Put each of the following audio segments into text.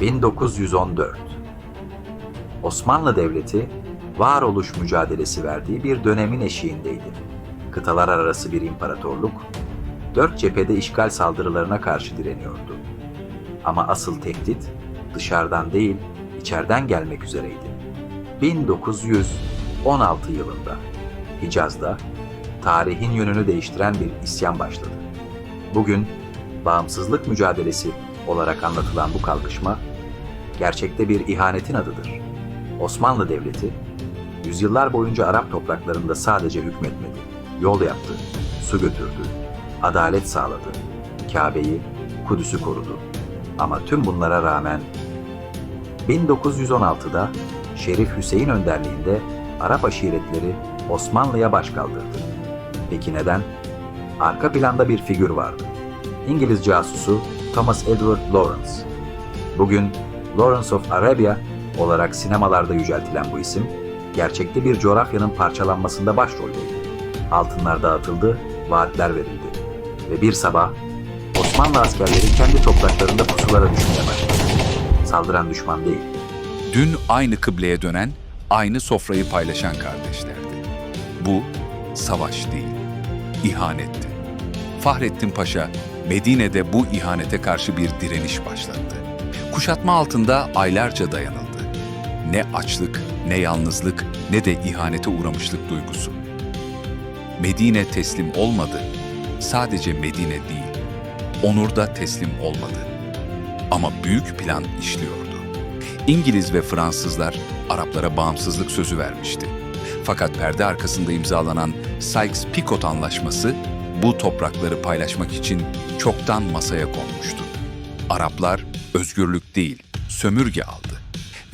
1914 Osmanlı Devleti varoluş mücadelesi verdiği bir dönemin eşiğindeydi. Kıtalar arası bir imparatorluk, dört cephede işgal saldırılarına karşı direniyordu. Ama asıl tehdit dışarıdan değil, içeriden gelmek üzereydi. 1916 yılında Hicaz'da tarihin yönünü değiştiren bir isyan başladı. Bugün bağımsızlık mücadelesi olarak anlatılan bu kalkışma gerçekte bir ihanetin adıdır. Osmanlı Devleti yüzyıllar boyunca Arap topraklarında sadece hükmetmedi, yol yaptı, su götürdü, adalet sağladı, Kabe'yi, Kudüs'ü korudu. Ama tüm bunlara rağmen 1916'da Şerif Hüseyin önderliğinde Arap aşiretleri Osmanlı'ya baş kaldırdı. Peki neden? Arka planda bir figür vardı. İngiliz casusu Thomas Edward Lawrence. Bugün Lawrence of Arabia olarak sinemalarda yüceltilen bu isim, gerçekte bir coğrafyanın parçalanmasında başroldeydi. Altınlar dağıtıldı, vaatler verildi. Ve bir sabah Osmanlı askerleri kendi topraklarında pusulara düşmeye başladı. Saldıran düşman değil, Dün aynı kıbleye dönen, aynı sofrayı paylaşan kardeşlerdi. Bu savaş değil, ihanetti. Fahrettin Paşa, Medine'de bu ihanete karşı bir direniş başlattı. Kuşatma altında aylarca dayanıldı. Ne açlık, ne yalnızlık, ne de ihanete uğramışlık duygusu. Medine teslim olmadı. Sadece Medine değil, onur da teslim olmadı. Ama büyük plan işliyordu. İngiliz ve Fransızlar Araplara bağımsızlık sözü vermişti. Fakat perde arkasında imzalanan Sykes-Picot Anlaşması bu toprakları paylaşmak için çoktan masaya konmuştu. Araplar özgürlük değil, sömürge aldı.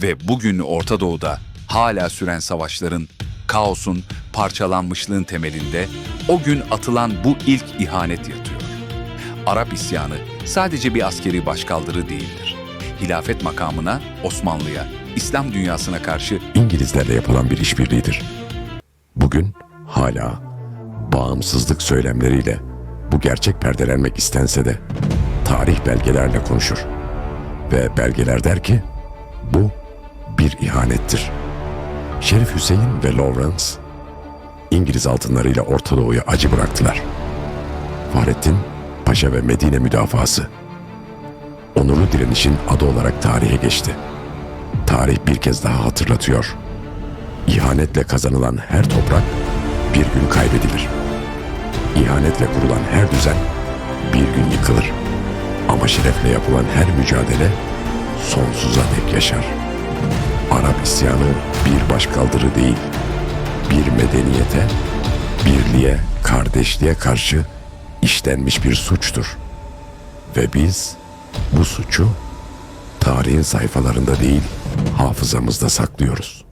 Ve bugün Orta Doğu'da hala süren savaşların, kaosun, parçalanmışlığın temelinde o gün atılan bu ilk ihanet yatıyor. Arap isyanı sadece bir askeri başkaldırı değildir. Hilafet makamına, Osmanlı'ya, İslam dünyasına karşı İngilizlerle yapılan bir işbirliğidir. Bugün hala bağımsızlık söylemleriyle bu gerçek perdelenmek istense de tarih belgelerle konuşur. Ve belgeler der ki bu bir ihanettir. Şerif Hüseyin ve Lawrence İngiliz altınlarıyla Orta Doğu'ya acı bıraktılar. Fahrettin Paşa ve Medine müdafası onurlu direnişin adı olarak tarihe geçti. Tarih bir kez daha hatırlatıyor. İhanetle kazanılan her toprak bir gün kaybedilir. İhanetle kurulan her düzen bir gün yıkılır. Ama şerefle yapılan her mücadele sonsuza dek yaşar. Arap isyanı bir başkaldırı değil, bir medeniyete, birliğe, kardeşliğe karşı işlenmiş bir suçtur. Ve biz bu suçu tarihin sayfalarında değil, hafızamızda saklıyoruz.